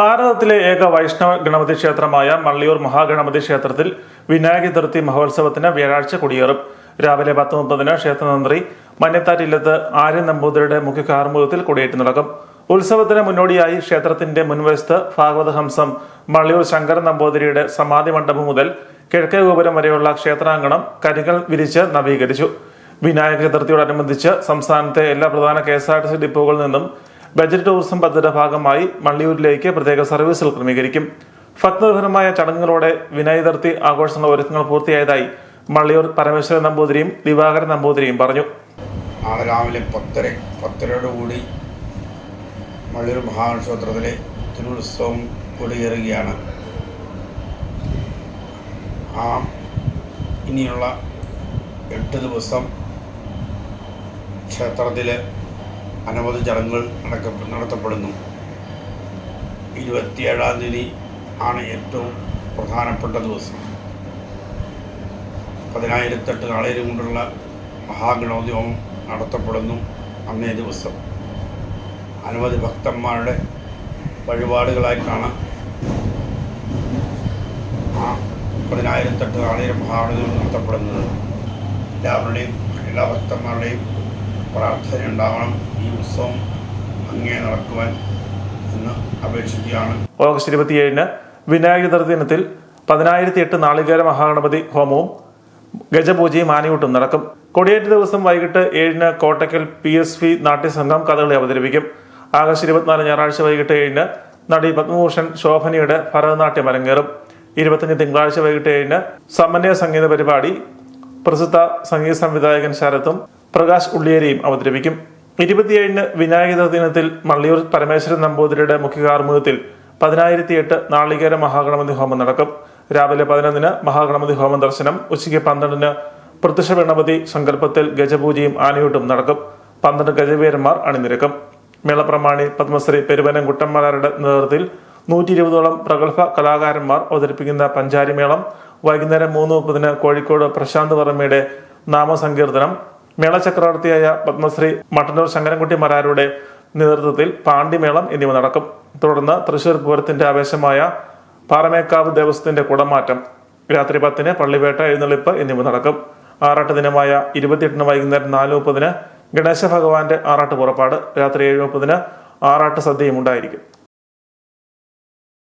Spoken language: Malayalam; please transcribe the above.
ഭാരതത്തിലെ ഏക വൈഷ്ണവ ഗണപതി ക്ഷേത്രമായ മള്ളിയൂർ മഹാഗണപതി ക്ഷേത്രത്തിൽ വിനായക ചതുർത്ഥി മഹോത്സവത്തിന് വ്യാഴാഴ്ച കൊടിയേറും. രാവിലെ പത്ത് മുപ്പതിന് ക്ഷേത്രതന്ത്രി മഞ്ഞത്താറ്റില്ലത്ത് ആര്യൻ നമ്പൂതിരിയുടെ മുഖ്യ കാർമുഖത്തിൽ കൊടിയേറ്റ് നടക്കും. ഉത്സവത്തിന് മുന്നോടിയായി ക്ഷേത്രത്തിന്റെ മുൻവശത്ത് ഭാഗവതഹംസം മള്ളിയൂർ ശങ്കരൻ നമ്പൂതിരിയുടെ സമാധി മണ്ഡപം മുതൽ കിഴക്കേ ഗോപുരം വരെയുള്ള ക്ഷേത്രാങ്കണം കരികൾ വിരിച്ച് നവീകരിച്ചു. വിനായക ചതുർത്ഥിയോടനുബന്ധിച്ച് സംസ്ഥാനത്തെ എല്ലാ പ്രധാന K S R T C ഡിപ്പോകളിൽ നിന്നും ബജറ്റ് ടൂറിസം പദ്ധതിയുടെ ഭാഗമായി മള്ളിയൂരിലേക്ക് പ്രത്യേക സർവീസുകൾ ക്രമീകരിക്കും. ഭക്തനിർഭരമായ ചടങ്ങുകളോടെ വിനായക ചതുർത്ഥി ആഘോഷങ്ങളുടെ ഒരുക്കങ്ങൾ പൂർത്തിയായതായി മള്ളിയൂർ പരമേശ്വരൻ നമ്പൂതിരിയും ദിവാകരൻ നമ്പൂതിരിയും പറഞ്ഞു. നാളെ രാവിലെ പത്തര പത്തരയോടുകൂടി മള്ളിയൂർ മഹാക്ഷേത്രത്തിലെ തിരുവുത്സവം കൊടിയേറുകയാണ്. ആ ഇനിയുള്ള എട്ട് ദിവസം ക്ഷേത്രത്തിൽ അനവധി ചടങ്ങുകൾ നടക്ക നടത്തപ്പെടുന്നു. ഇരുപത്തിയേഴാം തീയതി ആണ് ഏറ്റവും പ്രധാനപ്പെട്ട ദിവസം. പതിനായിരത്തെട്ട് നാളേരും കൊണ്ടുള്ള മഹാഗണോദ്യോഗം നടത്തപ്പെടുന്നു അന്നേ ദിവസം. അനവധി ഭക്തന്മാരുടെ വഴിപാടുകളായിട്ടാണ് ആ പതിനായിരത്തെട്ട് നാളേരും മഹാഗണോദ്യോഗം നടത്തപ്പെടുന്നത്. എല്ലാവരുടെയും എല്ലാ ഭക്തന്മാരുടെയും പ്രാർത്ഥന ഉണ്ടാവണം ഈ ഉത്സവം അങ്ങേ നടക്കുവാൻ എന്ന് അപേക്ഷിക്കുകയാണ്. ഓഗസ്റ്റ് ഇരുപത്തിയേഴിന് വിനായക ദർദിനത്തിൽ ദിനത്തിൽ പതിനായിരത്തി എട്ട് നാളികേര മഹാഗണപതി ഹോമവും ഗജപൂജയും ആനയൂട്ടും നടക്കും. കൊടിയേറ്റ് ദിവസം വൈകിട്ട് ഏഴിന് കോട്ടയ്ക്കൽ പി എസ് പി നാട്യസംഘം കഥകളി അവതരിപ്പിക്കും. ആഗസ്റ്റ് ഇരുപത്തിനാല് ഞായറാഴ്ച വൈകിട്ട് ഏഴിന് നടി പത്മഭൂഷൺ ശോഭനയുടെ ഭരതനാട്യം അരങ്ങേറും. ഇരുപത്തഞ്ച് തിങ്കളാഴ്ച വൈകിട്ട് ഏഴിന് സമന്വയ സംഗീത പരിപാടി പ്രസിദ്ധ സംഗീത സംവിധായകൻ ശരത്തും പ്രകാശ് ഉള്ളിയേരിയും അവതരിപ്പിക്കും. ഇരുപത്തിയേഴിന് വിനായക ദിനത്തിൽ മള്ളിയൂർ പരമേശ്വരൻ നമ്പൂതിരിയുടെ മുഖ്യ കാർമുഖത്തിൽ പതിനായിരത്തി എട്ട് നാളികേര മഹാഗണപതി ഹോമം നടക്കും. രാവിലെ പതിനൊന്നിന് മഹാഗണപതി ഹോമം ദർശനം ഉച്ചയ്ക്ക് പന്ത്രണ്ടിന് പ്രത്യക്ഷ ഗണപതി സങ്കല്പത്തിൽ ഗജപൂജയും ആനയൂട്ടും നടക്കും. പന്ത്രണ്ട് ഗജവീരന്മാർ അണിനിരക്കും. മേളപ്രമാണി പത്മശ്രീ പെരുവനം കുട്ടന്മാരുടെ നേതൃത്വത്തിൽ നൂറ്റി ഇരുപതോളം പ്രഗത്ഭ കലാകാരന്മാർ അവതരിപ്പിക്കുന്ന പഞ്ചാരിമേളം. വൈകുന്നേരം മൂന്ന് മുപ്പതിന് കോഴിക്കോട് പ്രശാന്ത് വർമ്മയുടെ നാമസങ്കീർത്തനം മേളചക്രവർത്തിയായ പത്മശ്രീ മട്ടന്നൂർ ശങ്കരൻകുട്ടി മരാരുടെ നേതൃത്വത്തിൽ പാണ്ഡിമേളം എന്നിവ നടക്കും. തുടർന്ന് തൃശൂർ പൂരത്തിന്റെ ആവേശമായ പാറമേക്കാവ് ദേവസ്വത്തിന്റെ കുടമാറ്റം രാത്രി പത്തിന് പള്ളിവേട്ട എഴുന്നള്ളിപ്പ് എന്നിവ നടക്കും. ആറാട്ട് ദിനമായ ഇരുപത്തിയെട്ടിന് വൈകുന്നേരം നാല് മുപ്പതിന് ഗണേശ ഭഗവാന്റെ ആറാട്ട് പുറപ്പാട് രാത്രി ഏഴ് മുപ്പതിന് ആറാട്ട് സദ്യയും ഉണ്ടായിരിക്കും.